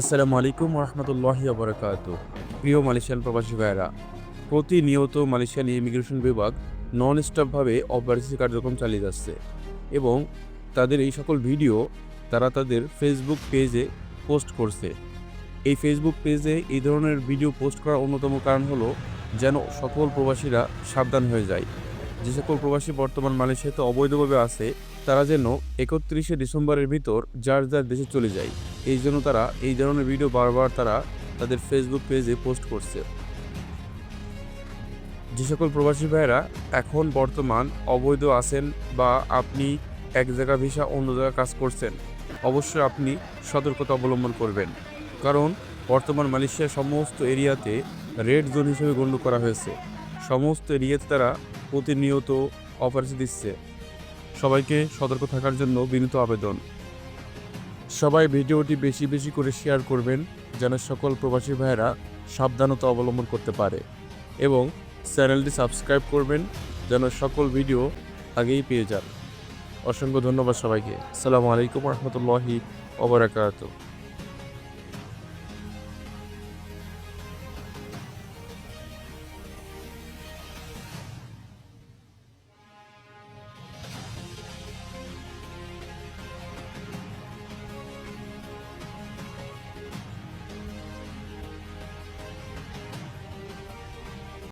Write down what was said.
আসসালামু আলাইকুম রহমতুল্লাহি আবরকাত প্রিয় মালয়েশিয়ান প্রবাসী ভাইয়েরা, প্রতিনিয়ত মালয়েশিয়ান ইমিগ্রেশন বিভাগ নন স্টপভাবে অপারেশন কার্যক্রম চালিয়ে যাচ্ছে এবং তাদের এই সকল ভিডিও তারা তাদের ফেসবুক পেজে পোস্ট করছে। এই ফেসবুক পেজে এই ধরনের ভিডিও পোস্ট করার অন্যতম কারণ হলো যেন সকল প্রবাসীরা সাবধান হয়ে যায়। যে সকল প্রবাসী বর্তমান মালয়েশিয়াতে অবৈধভাবে আছে, তারা যেন একত্রিশে ডিসেম্বরের ভিতর যার যার দেশে চলে যায়। এই জন্য তারা এই ধরনের ভিডিও বারবার তারা তাদের ফেসবুক পেজে পোস্ট করছে। যে সকল প্রবাসী ভাইয়েরা এখন বর্তমান অবৈধ আছেন বা আপনি এক জায়গা ভিসা অন্য জায়গায় কাজ করছেন, অবশ্যই আপনি সতর্কতা অবলম্বন করবেন। কারণ বর্তমান মালয়েশিয়ার সমস্ত এরিয়াতে রেড জোন হিসেবে গণ্য করা হয়েছে। সমস্ত এরিয়াতে তারা প্রতিনিয়ত অফার দিচ্ছে। সবাইকে সতর্ক থাকার জন্য বিনীত আবেদন। সবাই ভিডিওটি বেশি বেশি করে শেয়ার করবেন, যেন সকল প্রবাসী ভাইয়েরা সাবধানতা অবলম্বন করতে পারে। এবং চ্যানেলটি সাবস্ক্রাইব করবেন, যেন সকল ভিডিও আগেই পেয়ে যান। অসংখ্য ধন্যবাদ সবাইকে। আসসালামু আলাইকুম রহমতুল্লাহি ওবরাকাতুহ